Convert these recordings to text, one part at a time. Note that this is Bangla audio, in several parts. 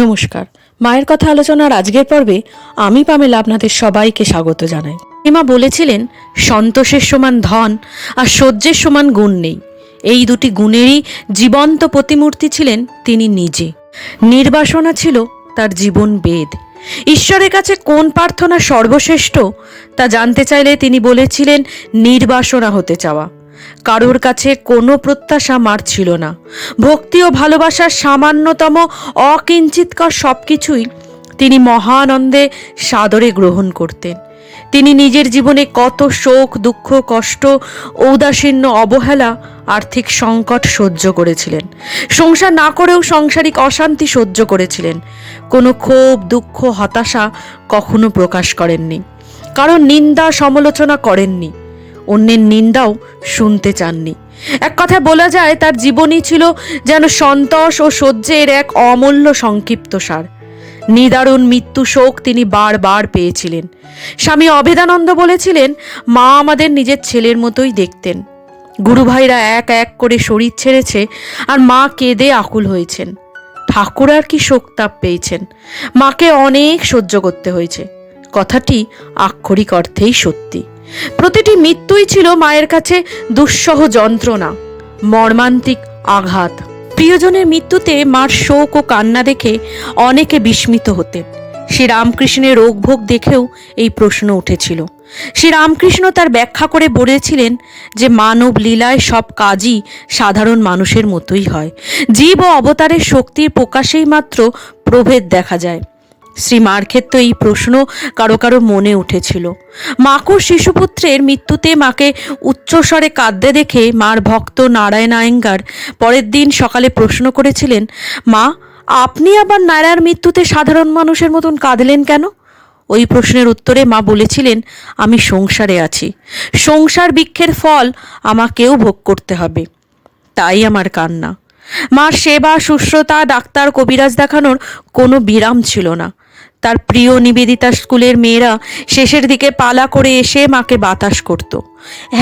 নমস্কার। মায়ের কথা আলোচনার আজকের পর্বে আমি পামেলা আপনাদের সবাইকে স্বাগত জানাই। এমা বলেছিলেন, সন্তোষের সমান ধন আর সহ্যের সমান গুণ নেই। এই দুটি গুণেরই জীবন্ত প্রতিমূর্তি ছিলেন তিনি নিজে। নির্বাসনা ছিল তার জীবন বেদ। ঈশ্বরের কাছে কোন প্রার্থনা সর্বশ্রেষ্ঠ তা জানতে চাইলে তিনি বলেছিলেন, নির্বাসনা হতে চাওয়া। কারোর কাছে কোনো প্রত্যাশা মার ছিল না। ভক্তি ও ভালোবাসার সামান্যতম অকিঞ্চিতকর সব কিছুই তিনি মহানন্দে সাদরে গ্রহণ করতেন। তিনি নিজের জীবনে কত শোক, দুঃখ, কষ্ট, ঔদাসীন্য, অবহেলা, আর্থিক সংকট সহ্য করেছিলেন। সংসার না করেও সাংসারিক অশান্তি সহ্য করেছিলেন। কোনো ক্ষোভ, দুঃখ, হতাশা কখনো প্রকাশ করেননি। কারণ নিন্দা, সমালোচনা করেননি। অন্যের নিন্দাও শুনতে চাননি। এক কথা বলা যায়, তার জীবনই ছিল যেন সন্তোষ ও সহ্যের এক অমূল্য সংক্ষিপ্ত সার। নিদারুণ মৃত্যু শোক তিনি বারবার পেয়েছিলেন। স্বামী অভেদানন্দ বলেছিলেন, মা আমাদের নিজের ছেলের মতোই দেখতেন। গুরু ভাইরা এক এক করে শরীর ছেড়েছে আর মা কেঁদে আকুল হয়েছেন। ঠাকুর আর কি শোকতাপ পেয়েছেন। মাকে অনেক সহ্য করতে হয়েছে। কথাটি আক্ষরিক অর্থেই সত্যি। প্রতিটি মৃত্যুই ছিল মায়ের কাছে দুঃসহ যন্ত্রণা, মর্মান্তিক আঘাত। প্রিয়জনের মৃত্যুতে মার শোক ও কান্না দেখে অনেকে বিস্মিত হতেন। শ্রী রামকৃষ্ণের রোগভোগ দেখেও এই প্রশ্ন উঠেছিল। শ্রী রামকৃষ্ণ তার ব্যাখ্যা করে বলেছিলেন যে, মানব লীলায় সব কাজই সাধারণ মানুষের মতোই হয়। জীব ও অবতারের শক্তির প্রকাশেই মাত্র প্রভেদ দেখা যায়। শ্রী মার ক্ষেত্রে এই প্রশ্ন কারও কারও মনে উঠেছিল। মাকুর শিশুপুত্রের মৃত্যুতে মাকে উচ্চস্বরে কাঁদতে দেখে মার ভক্ত নারায়ণ আয়েঙ্গার পরের দিন সকালে প্রশ্ন করেছিলেন, মা, আপনি আবার নারায়ণ মৃত্যুতে সাধারণ মানুষের মতন কাঁদলেন কেন? ওই প্রশ্নের উত্তরে মা বলেছিলেন, আমি সংসারে আছি। সংসার বৃক্ষের ফল আমাকেও ভোগ করতে হবে। তাই আমার কান্না। মার সেবা, শুশ্রতা, ডাক্তার, কবিরাজ দেখানোর কোনো বিরাম ছিল না। তার প্রিয় নিবেদিতা স্কুলের মেয়েরা শেষের দিকে পালা করে এসে মাকে বাতাস করত।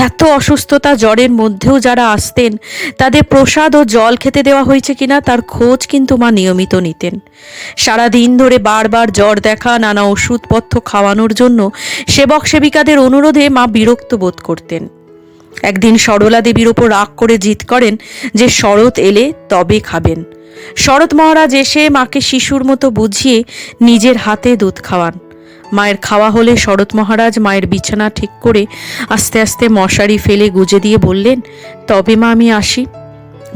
এত অসুস্থতা জ্বরের মধ্যেও যারা আসতেন, তাদের প্রসাদ ও জল খেতে দেওয়া হয়েছে কিনা তার খোঁজ কিন্তু মা নিয়মিত নিতেন। সারা দিন ধরে বারবার জ্বর দেখা, নানা ওষুধপত্র খাওয়ানোর জন্য সেবক সেবিকাদের অনুরোধে মা বিরক্ত বোধ করতেন। একদিন সরলা দেবীর ওপর রাগ করে জিত করেন যে শরৎ এলে তবে খাবেন। শরৎ মহারাজ এসে মাকে শিশুর মতো বুঝিয়ে নিজের হাতে দুধ খাওয়ান। মায়ের খাওয়া হলে শরৎ মহারাজ মায়ের বিছানা ঠিক করে আস্তে আস্তে মশারি ফেলে গুজে দিয়ে বললেন, তবে মা, আমি আসি।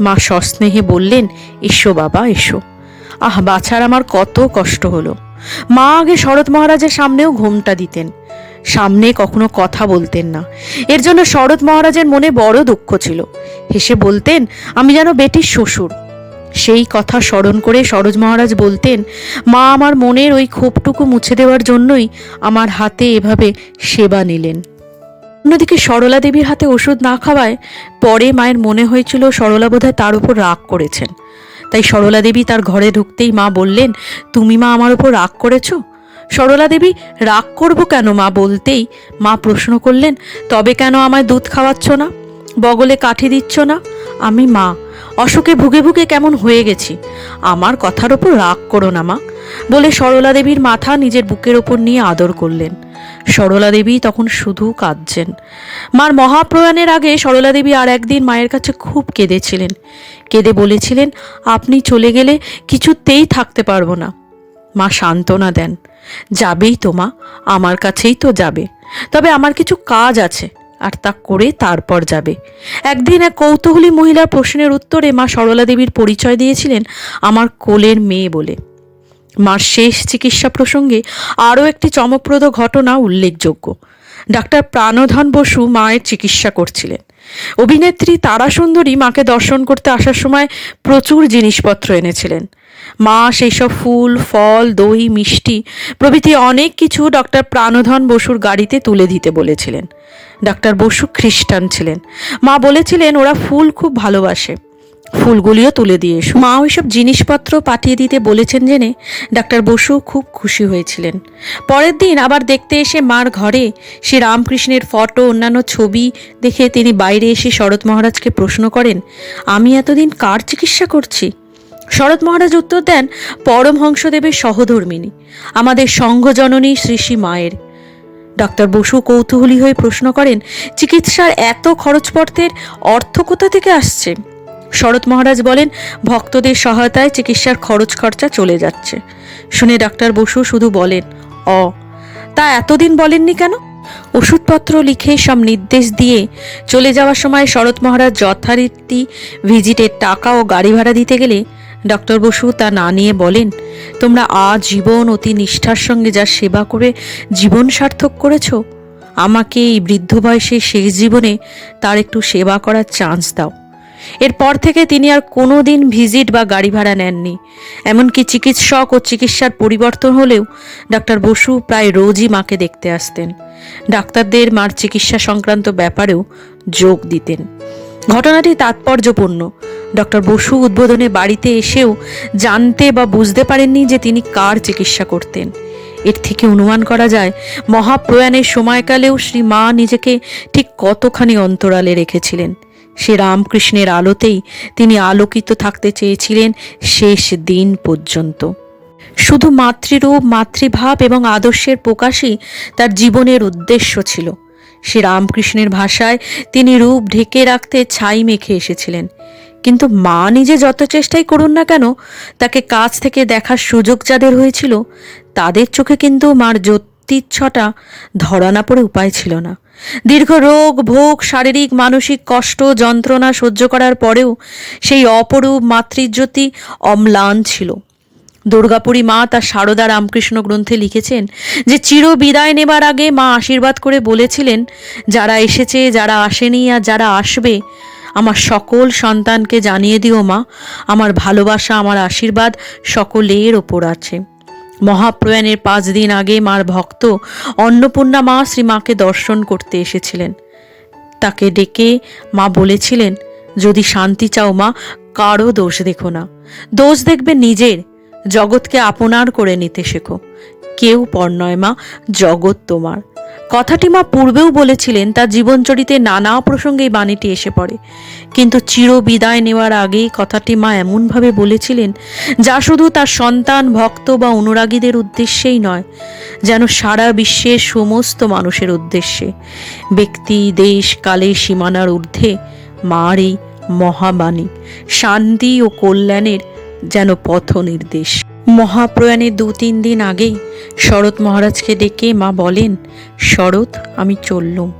মা সস্নেহে বললেন, এসো বাবা, এসো। আহ, বাছার আমার কত কষ্ট হলো। মা আগে শরৎ মহারাজের সামনেও ঘুমটা দিতেন। সামনে কখনো কথা বলতেন না। এর জন্য শরৎ মহারাজের মনে বড় দুঃখ ছিল। হেসে বলতেন, আমি যেন বেটির শ্বশুর। সেই কথা স্মরণ করে সরোজ মহারাজ বলতেন, মা আমার মনের ওই ক্ষোভটুকু মুছে দেওয়ার জন্যই আমার হাতে এভাবে সেবা নিলেন। অন্যদিকে সরলা দেবীর হাতে ওষুধ না খাওয়ায় পরে মায়ের মনে হয়েছিল সরলা বোধহয় তার উপর রাগ করেছেন। তাই সরলা দেবী তার ঘরে ঢুকতেই মা বললেন, তুমি মা আমার উপর রাগ করেছ? সরলা দেবী, রাগ করব কেন মা? বলতেই মা প্রশ্ন করলেন, তবে কেন আমায় দুধ খাওয়াচ্ছ না? বগলে কাঠি দিচ্ছ না? আমি মা অসুখে ভুগে ভুগে কেমন হয়ে গেছি। আমার কথার ওপর রাগ করো না, মা, বলে সরলা দেবীর মাথা নিজের বুকের ওপর নিয়ে আদর করলেন। সরলা দেবী তখন শুধু কাঁদছেন। মার মহাপ্রয়াণের আগে সরলা দেবী আর একদিন মায়ের কাছে খুব কেঁদেছিলেন। কেঁদে বলেছিলেন, আপনি চলে গেলে কিছুতেই থাকতে পারব না। মা সান্ত্বনা দেন, যাবেই তো, মা, আমার কাছেই তো যাবে। তবে আমার কিছু কাজ আছে। আর তা করে তারপর যাবে। একদিন এক কৌতূহলী মহিলার প্রশ্নের উত্তরে মা সরলা দেবীর পরিচয় দিয়েছিলেন আমার কোলের মেয়ে বলে। মার শেষ চিকিৎসা প্রসঙ্গে আরও একটি চমকপ্রদ ঘটনা উল্লেখযোগ্য। ডাক্তার প্রাণধন বসু মায়ের চিকিৎসা করছিলেন। অভিনেত্রী তারা সুন্দরী মাকে দর্শন করতে আসার সময় প্রচুর জিনিসপত্র এনেছিলেন। মা সেই সব ফুল, ফল, দই, মিষ্টি প্রভৃতি অনেক কিছু ডক্টর প্রাণধন বসুর গাড়িতে তুলে দিতে বলেছিলেন। ডাক্তার বসু খ্রিস্টান ছিলেন। মা বলেছিলেন, ওরা ফুল খুব ভালোবাসে। ফুলগুলিও তুলে দিয়ে এসো। মা ওইসব জিনিসপত্র পাঠিয়ে দিতে বলেছেন জেনে ডাক্তার বসু খুব খুশি হয়েছিলেন। পরের দিন আবার দেখতে এসে মার ঘরে সে রামকৃষ্ণের ফটো, অন্যান্য ছবি দেখে তিনি বাইরে এসে শরৎ মহারাজকে প্রশ্ন করেন, আমি এতদিন কার চিকিৎসা করছি? শরৎ মহারাজ উত্তর দেন পরমহংসদেবের সহধর্মিনী, আমাদের সংঘজননী শ্রী শ্রী মায়ের। ডক্টর বসু কৌতূহলী হয়ে প্রশ্ন করেন, চিকিৎসার এত খরচপত্রের অর্থ কোথা থেকে আসছে? শরৎ মহারাজ বলেন, ভক্তদের সহায়তায় চিকিৎসার খরচ খরচা চলে যাচ্ছে। শুনে ডাক্তার বসু শুধু বলেন, অ, তা এতদিন বলেননি কেন? ওষুধপত্র লিখে সব নির্দেশ দিয়ে চলে যাওয়ার সময় শরৎ মহারাজ যথারীতি ভিজিটের টাকা ও গাড়ি ভাড়া দিতে গেলে ডক্টর বসু তা না নিয়ে বলেন, তোমরা আজীবন অতি নিষ্ঠার সঙ্গে যা সেবা করে জীবন সার্থক করেছ, আমাকে এই বৃদ্ধ বয়সে শেষ জীবনে তার একটু সেবা করার চান্স দাও। এরপর থেকে তিনি আর কোনো দিন ভিজিট বা গাড়ি ভাড়া নেননি। এমনকি চিকিৎসক ও চিকিৎসার পরিবর্তন হলেও ডাক্তার বসু প্রায় রোজই মাকে দেখতে আসতেন। ডাক্তারদের মার চিকিৎসা সংক্রান্ত ব্যাপারেও যোগ দিতেন। ঘটনাটি তাৎপর্যপূর্ণ। ডক্টর বসু উদ্বোধনে বাড়িতে এসেও জানতে বা বুঝতে পারেননি যে তিনি কার চিকিৎসা করতেন। এর থেকে অনুমান করা যায়, মহাপ্রয়াণের সময়কালেও শ্রী মা নিজেকে ঠিক কতখানি অন্তরালে রেখেছিলেন। সে রামকৃষ্ণের আলোতেই তিনি আলোকিত থাকতে চেয়েছিলেন শেষ দিন পর্যন্ত। শুধু মাতৃরূপ, মাতৃভাব এবং আদর্শের প্রকাশই তার জীবনের উদ্দেশ্য ছিল। সে রামকৃষ্ণের ভাষায় তিনি রূপ ঢেকে রাখতে ছাই মেখে এসেছিলেন। কিন্তু মা নিজে যত চেষ্টাই করুন না কেন, তাকে কাছ থেকে দেখার সুযোগ যাদের হয়েছিল, তাদের চোখে কিন্তু মার জ্যোতিচ্ছটা ধরা না পড়ে উপায় ছিল না। দীর্ঘ রোগ, ভোগ, শারীরিক, মানসিক কষ্ট, যন্ত্রণা সহ্য করার পরেও সেই অপরূপ মাতৃজ্যোতি অম্লান ছিল। দুর্গাপুরী মা তার সারদা রামকৃষ্ণ গ্রন্থে লিখেছেন যে, চির বিদায় নেবার আগে মা আশীর্বাদ করে বলেছিলেন, যারা এসেছে, যারা আসেনি আর যারা আসবে আমার সকল সন্তানকে জানিয়ে দিও মা। আমার ভালোবাসা, আমার আশীর্বাদ সকলের ওপর আছে। মহাপ্রয়াণের পাঁচ দিন আগে মার ভক্ত অন্নপূর্ণা মা শ্রীমাকে দর্শন করতে এসেছিলেন। তাকে ডেকে মা বলেছিলেন, যদি শান্তি চাও মা, কারও দোষ দেখো না। দোষ দেখবে নিজের। জগৎকে আপনার করে নিতে শেখো। কেউ পর নয় মা, জগৎ তোমার। কথাটি মা পূর্বেও বলেছিলেন, তার জীবনচরিতে নানা প্রসঙ্গে এই বাণীটি এসে পড়ে। কিন্তু চির বিদায় নেওয়ার আগেই কথাটি মা এমনভাবে বলেছিলেন, যা শুধু তার সন্তান, ভক্ত বা অনুরাগীদের উদ্দেশ্যেই নয়, যেন সারা বিশ্বের সমস্ত মানুষের উদ্দেশ্যে। ব্যক্তি, দেশ, কালে, সীমানার ঊর্ধ্বে মার এই মহাবাণী, শান্তি ও কল্যাণের যেন পথ নির্দেশ মহাপ্রয়াণের দু তিন দিন আগেই শরৎ মহারাজকে ডেকে মা বলেন, শরৎ, আমি চললুম।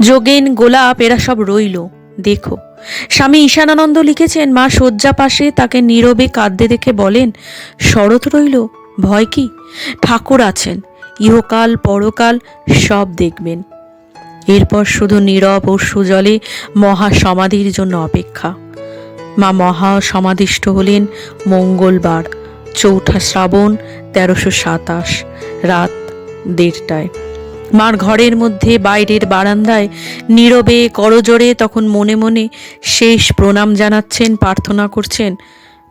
যোগেন, গোলাপ, এরা সব রইল। দেখো। স্বামী ঈশানানন্দ লিখেছেন, মা শয্যা পাশে তাকে নীরবে কাঁদতে দেখে বলেন, শরৎ রইল? ভয় কি? ঠাকুর আছেন। ইহকাল, পরকাল সব দেখবেন। এরপর শুধু নীরব ও সুজলে মহা সমাধির জন্য অপেক্ষা। মা মহা সমাধিষ্ঠ হলেন মঙ্গলবার। চৌঠা শ্রাবণ তেরোশো সাতাশ, রাত দেড়টায়। মার ঘরের মধ্যে, বাইরের বারান্দায়, নীরবে করজোরে তখন মনে মনে শেষ প্রণাম জানাচ্ছেন, প্রার্থনা করছেন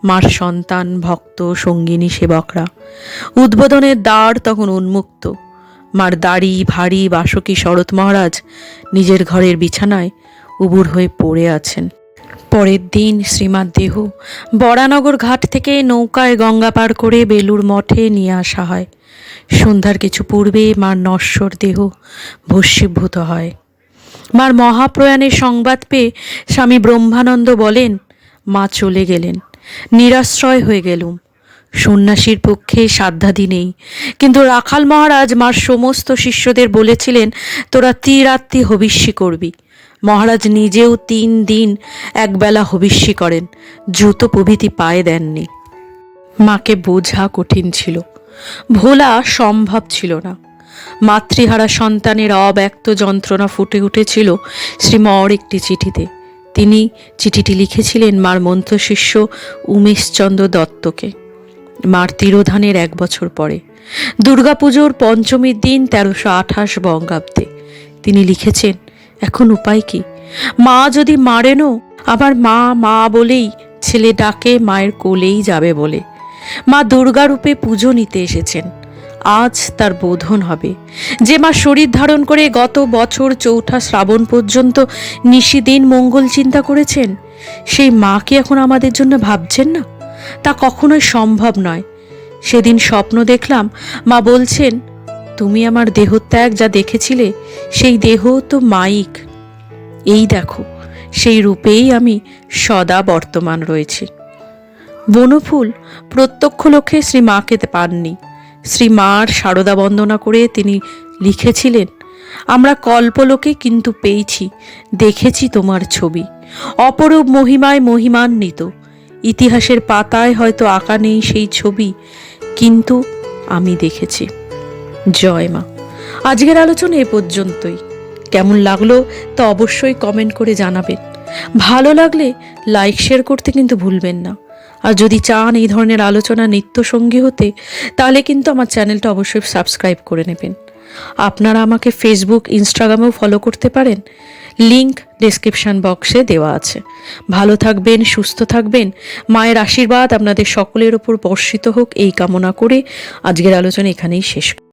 মার সন্তান, ভক্ত, সঙ্গিনী, সেবকরা। উদ্বোধনের দ্বার তখন উন্মুক্ত। মার দাড়ি, ভারী বাসকী শরৎ মহারাজ নিজের ঘরের বিছানায় উবুর হয়ে পড়ে আছেন। পরের দিন শ্রীমার দেহ। বরানগর ঘাট থেকে নৌকায় গঙ্গা পার করে বেলুর মঠে নিয়ে আসা হয়। সন্ধ্যার কিছু পূর্বে মার নশ্বর দেহ ভস্মীভূত হয়। মার মহাপ্রয়াণের সংবাদ পেয়ে স্বামী ব্রহ্মানন্দ বলেন, মা চলে গেলেন, নিরাশ্রয় হয়ে গেলুম। সন্ন্যাসীর পক্ষে সাধ্যাদি নেই। কিন্তু রাখাল মহারাজ মার সমস্ত শিষ্যদের বলেছিলেন, তোরা ত্রিরাত্রি হবিষ্যি করবি। মহারাজ নিজেও তিন দিন একবেলা হবিষ্যি করেন জুতো প্রভৃতি পায়ে দেননি। মাকে বোঝা কঠিন ছিল, ভোলা সম্ভব ছিল না। মাতৃহারা সন্তানের অব্যক্ত যন্ত্রণা ফুটে উঠেছিল শ্রীমর একটি চিঠিতে। তিনি চিঠিটি লিখেছিলেন মার মন্ত্রশিষ্য উমেশচন্দ্র দত্তকে। মার তিরোধানের এক বছর পরে, দুর্গাপুজোর পঞ্চমীর দিন তেরোশো আঠাশ বঙ্গাব্দে। তিনি লিখেছেন এখন উপায় কি? মা যদি মারেনও, আবার মা মা বলেই ছেলে ডাকে, মায়ের কোলেই যাবে বলে। মা দুর্গা রূপে পুজো নিতে এসেছেন। আজ তার বোধন হবে। যে মা শরীর ধারণ করে গত বছর চৌঠা শ্রাবণ পর্যন্ত নিশিদিন মঙ্গল চিন্তা করেছেন, সেই মা কি এখন আমাদের জন্য ভাবছেন না? তা কখনোই সম্ভব নয়। সেদিন স্বপ্ন দেখলাম, মা বলছেন তুমি আমার দেহত্যাগ যা দেখেছিলে, সেই দেহ তো মাইক। এই দেখো, সেই রূপেই আমি সদা বর্তমান রয়েছি। বনফুল প্রত্যক্ষ লক্ষ্যে শ্রী মাকে পাননি। শ্রী মার সারদা বন্দনা করে তিনি লিখেছিলেন, আমরা কল্পলোকে কিন্তু পেয়েছি, দেখেছি তোমার ছবি। অপরূপ মহিমায় মহিমান্বিত। ইতিহাসের পাতায় হয়তো আঁকা নেই সেই ছবি, কিন্তু আমি দেখেছি। জয় মা। আজকের আলোচনা এ পর্যন্তই। কেমন লাগল তা অবশ্যই কমেন্ট করে জানাবেন। ভালো লাগলে লাইক শেয়ার করতে কিন্তু ভুলবেন না। আর যদি চান এই ধরনের আলোচনা নিত্যসঙ্গী হতে, তাহলে কিন্তু আমার চ্যানেলটা অবশ্যই সাবস্ক্রাইব করে নেবেন। আপনারা আমাকে ফেসবুক ইনস্টাগ্রামেও ফলো করতে পারেন। লিংক ডেসক্রিপশন বক্সে দেওয়া আছে। ভালো থাকবেন, সুস্থ থাকবেন। মায়ের আশীর্বাদ আপনাদের সকলের ওপর বর্ষিত হোক। এই কামনা করে আজকের আলোচনা এখানেই শেষ